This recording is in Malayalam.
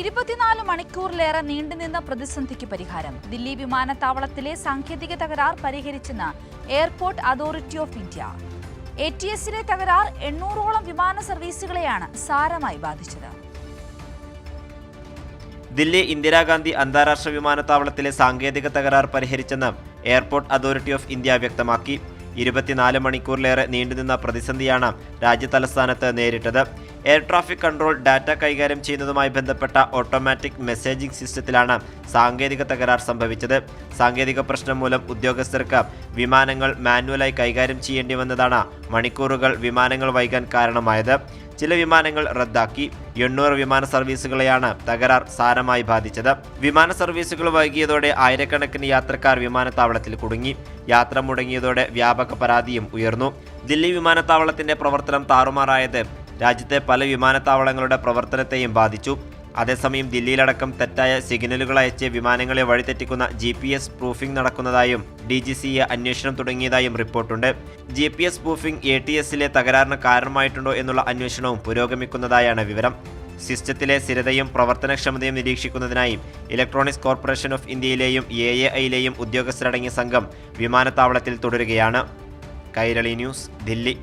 ഇരുപത്തിനാല് മണിക്കൂറിലേറെ നീണ്ടുനിന്ന പ്രതിസന്ധിക്ക് പരിഹാരം. ദില്ലി വിമാനത്താവളത്തിലെ സാങ്കേതിക തകരാർ പരിഹരിച്ചെന്ന് airport authority of India. A T എസിലെ തകരാർ എണ്ണൂറോളം വിമാന സർവീസുകളെയാണ് സാരമായി ബാധിച്ചത്. ദില്ലി ഇന്ദിരാഗാന്ധി അന്താരാഷ്ട്ര വിമാനത്താവളത്തിലെ സാങ്കേതിക തകരാർ പരിഹരിച്ചെന്ന് എയർപോർട്ട് അതോറിറ്റി ഓഫ് ഇന്ത്യ വ്യക്തമാക്കി. ഇരുപത്തിനാല് മണിക്കൂറിലേറെ നീണ്ടുനിന്ന പ്രതിസന്ധിയാണ് രാജ്യതലസ്ഥാനത്ത് നേരിട്ടത്. എയർ ട്രാഫിക് കൺട്രോൾ ഡാറ്റ കൈകാര്യം ചെയ്യുന്നതുമായി ബന്ധപ്പെട്ട ഓട്ടോമാറ്റിക് മെസ്സേജിംഗ് സിസ്റ്റത്തിലാണ് സാങ്കേതിക തകരാർ സംഭവിച്ചത്. സാങ്കേതിക പ്രശ്നം മൂലം ഉദ്യോഗസ്ഥർക്ക് വിമാനങ്ങൾ മാനുവലായി കൈകാര്യം ചെയ്യേണ്ടി വന്നതാണ്. മണിക്കൂറുകൾ വിമാനങ്ങൾ വൈകാൻ കാരണമായത്. ചില വിമാനങ്ങൾ റദ്ദാക്കി. എണ്ണൂറ് വിമാന സർവീസുകളെയാണ് തകരാർ സാരമായി ബാധിച്ചത്. വിമാന സർവീസുകൾ വൈകിയതോടെ ആയിരക്കണക്കിന് യാത്രക്കാർ വിമാനത്താവളത്തിൽ കുടുങ്ങി. യാത്ര മുടങ്ങിയതോടെ വ്യാപക പരാതിയും ഉയർന്നു. ദില്ലി വിമാനത്താവളത്തിന്റെ പ്രവർത്തനം താറുമാറായത് രാജ്യത്തെ പല വിമാനത്താവളങ്ങളുടെ പ്രവർത്തനത്തെയും ബാധിച്ചു. അതേസമയം ദില്ലിയിലടക്കം തെറ്റായ സിഗ്നലുകൾ അയച്ച് വിമാനങ്ങളെ വഴിതെറ്റിക്കുന്ന ജി പി എസ് പ്രൂഫിംഗ് നടക്കുന്നതായും ഡി ജി സി എ അന്വേഷണം തുടങ്ങിയതായും റിപ്പോർട്ടുണ്ട്. G P S spoofing A T എസിലെ തകരാറിന് കാരണമായിട്ടുണ്ടോ എന്നുള്ള അന്വേഷണവും പുരോഗമിക്കുന്നതായാണ് വിവരം. സിസ്റ്റത്തിലെ സ്ഥിരതയും പ്രവർത്തനക്ഷമതയും നിരീക്ഷിക്കുന്നതിനായി ഇലക്ട്രോണിക്സ് കോർപ്പറേഷൻ ഓഫ് ഇന്ത്യയിലെയും എ എ ഐയിലെയും ഉദ്യോഗസ്ഥരടങ്ങിയ സംഘം വിമാനത്താവളത്തിൽ തുടരുകയാണ്. കൈരളി ന്യൂസ് ദില്ലി.